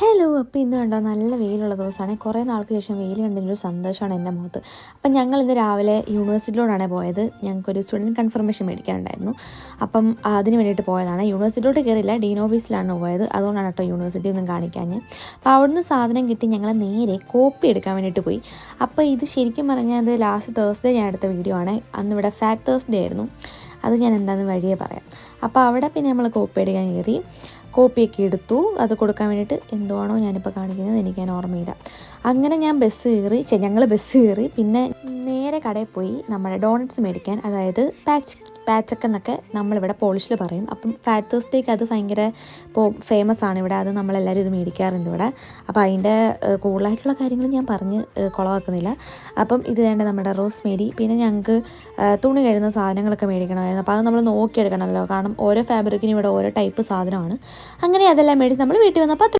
Hello അപ്പോൾ ഇന്ന് കണ്ടോ നല്ല വെയിലുള്ള ദിവസമാണ്. കുറേ നാൾക്ക് ശേഷം വെയിൽ കണ്ടെങ്കിൽ ഒരു സന്തോഷമാണ് എന്റെ മുഖത്ത്. അപ്പം ഞങ്ങൾ ഇന്ന് രാവിലെ യൂണിവേഴ്സിറ്റിയിലോടാണ് പോയത്. ഞങ്ങൾക്കൊരു സ്റ്റുഡന്റ് കൺഫർമേഷൻ മേടിക്കാനുണ്ടായിരുന്നു. അപ്പം അതിന് വേണ്ടിയിട്ട് പോയതാണ്. യൂണിവേഴ്സിറ്റിയിലോട്ട് കയറിയില്ല ഡീൻ ഓഫീസിലാണ് പോയത്. അതുകൊണ്ടാണ് കേട്ടോ യൂണിവേഴ്സിറ്റി ഒന്നും കാണിക്കാൻ അപ്പോൾ അവിടുന്ന് സാധനം കിട്ടി ഞങ്ങൾ നേരെ കോപ്പി എടുക്കാൻ വേണ്ടിയിട്ട് പോയി. അപ്പോൾ ഇത് ശരിക്കും പറഞ്ഞാൽ ഇത് ലാസ്റ്റ് തേഴ്സ്ഡേ ഞാൻ എടുത്ത വീഡിയോ ആണ്. അന്ന് ഇവിടെ ഫാറ്റ് തേഴ്സ്ഡേ ആയിരുന്നു. അത് ഞാൻ എന്താണെന്ന് വഴിയേ പറയാം. അപ്പോൾ അവിടെ പിന്നെ നമ്മൾ കോപ്പി എടുക്കാൻ കയറി. കോപ്പിയൊക്കെ എടുത്തു. അത് കൊടുക്കാൻ വേണ്ടിയിട്ട് എന്തുവാണോ ഞാനിപ്പോൾ കാണിക്കുന്നത്. എനിക്ക് ഞാൻ ഓർമ്മയില്ല. അങ്ങനെ ഞാൻ ബസ് കയറി ഞങ്ങൾ ബസ് കയറി. പിന്നെ നേരെ കടയിൽ പോയി നമ്മുടെ ഡോണറ്റ്സ് മേടിക്കാൻ അതായത് പാച്ച് പാച്ചക്ക എന്നൊക്കെ നമ്മളിവിടെ പോളിഷിൽ പറയും. അപ്പം ഫാറ്റ് തേഴ്സ്ഡേക്ക് അത് ഭയങ്കര ഇപ്പോൾ ഫേമസ് ആണ് ഇവിടെ. അത് നമ്മളെല്ലാവരും ഇത് മേടിക്കാറുണ്ട് ഇവിടെ. അപ്പോൾ അതിന്റെ കൂടുതലായിട്ടുള്ള കാര്യങ്ങൾ ഞാൻ പറഞ്ഞ് കുളവാക്കുന്നില്ല. അപ്പം ഇത് വേണ്ട നമ്മുടെ റോസ് മേരി പിന്നെ ഞങ്ങൾക്ക് തുണി കഴുകുന്ന സാധനങ്ങളൊക്കെ മേടിക്കണമായിരുന്നു. അപ്പോൾ അത് നമ്മൾ നോക്കിയെടുക്കണമല്ലോ. കാരണം ഓരോ ഫാബ്രിക്കിനും ഇവിടെ ഓരോ ടൈപ്പ് സാധനമാണ്. അങ്ങനെ അതെല്ലാം മേടിച്ച് നമ്മൾ വീട്ടിൽ വന്നപ്പോൾ